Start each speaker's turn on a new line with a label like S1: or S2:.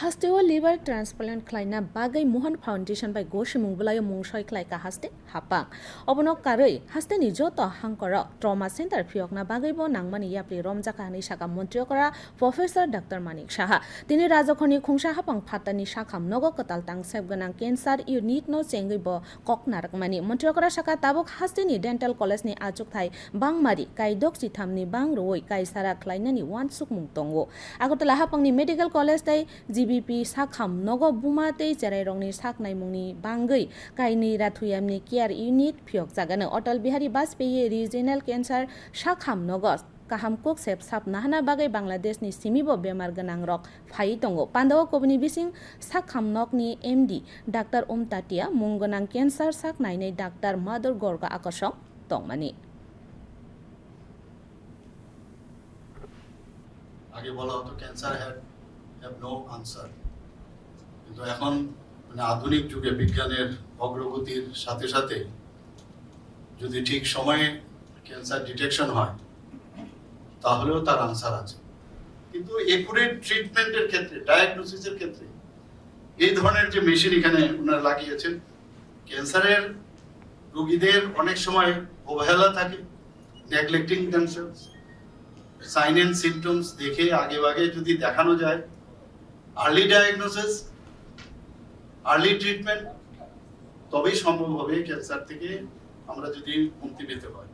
S1: হাস্তে ও liver transplant খ্লাইনা বাগৈ মোহন foundation by গোসি মুংবলায় মুংসই খাই হাস্তে হাপা। অবনক কারৈ হাস্তে নিজ তহাংকর ট্রমা সেন্টার ফিয়কনা বাগৈব নাংমানি ইয়াপ্লি রমজাকাহানি শাখা মন্ত্রী করা প্রফেসর ডাক্তার মানিক সাহা। তিনি রাজখনি খুংসা হাপাং ফাতানি শাখা নগ কতাল তাং সেব গনাং ক্যান্সার ইউনিট ন চেঙ্গৈব কক নারকমানি। মন্ত্রীকরা শাখা তাবক হাস্তে নি ডেন্টাল কলেজ নি আচুক থাই বাং বাংমারি কাইদক চিথামনি বাং রই কাইসারা খ্লাইনানি ওয়ান সুক মুং তঙ্গ আগরতলা হাপাংনি মেডিকেল কলেজ তাই DBP sakham nogo bumatei cherai rongni saknai mungni bangai kaini rathuyamni care unit phiok jagana Atal Bihari Bajpayee Regional Cancer sakham nogo kaham kok sep sap nahana bagai Bangladesh ni simibo bemar ganang rok phai tongo pandawa kobni bising sakham nok ni MD Dr Om Tatia mungonang cancer sak nainai Dr Madhur Gorga akoshok tongmani
S2: আগে বলা হতো cancer had have no answer কিন্তু এখন মানে আধুনিক যুগে বিজ্ঞানের অগ্রগতির সাথে সাথে যদি ঠিক সময়ে ক্যান্সার ডিটেকশন হয়, তাহলেও তার আনসার আছে। কিন্তু একুরেট ট্রিটমেন্টের ক্ষেত্রে ডায়াগনোসিসের ক্ষেত্রে, এই ধরনের যে মেশিন এখানে ওনারা লাগিয়েছেন, ক্যান্সারের রোগীদের অনেক সময় অবহেলা থাকে neglecting themselves sign and symptoms দেখে আগে আগে যদি দেখানো যায় আর্লি ডায়াগনোসিস আর্লি ট্রিটমেন্ট তবেই সম্ভব হবে ক্যান্সার থেকে আমরা যদি মুক্তি পেতে পারি।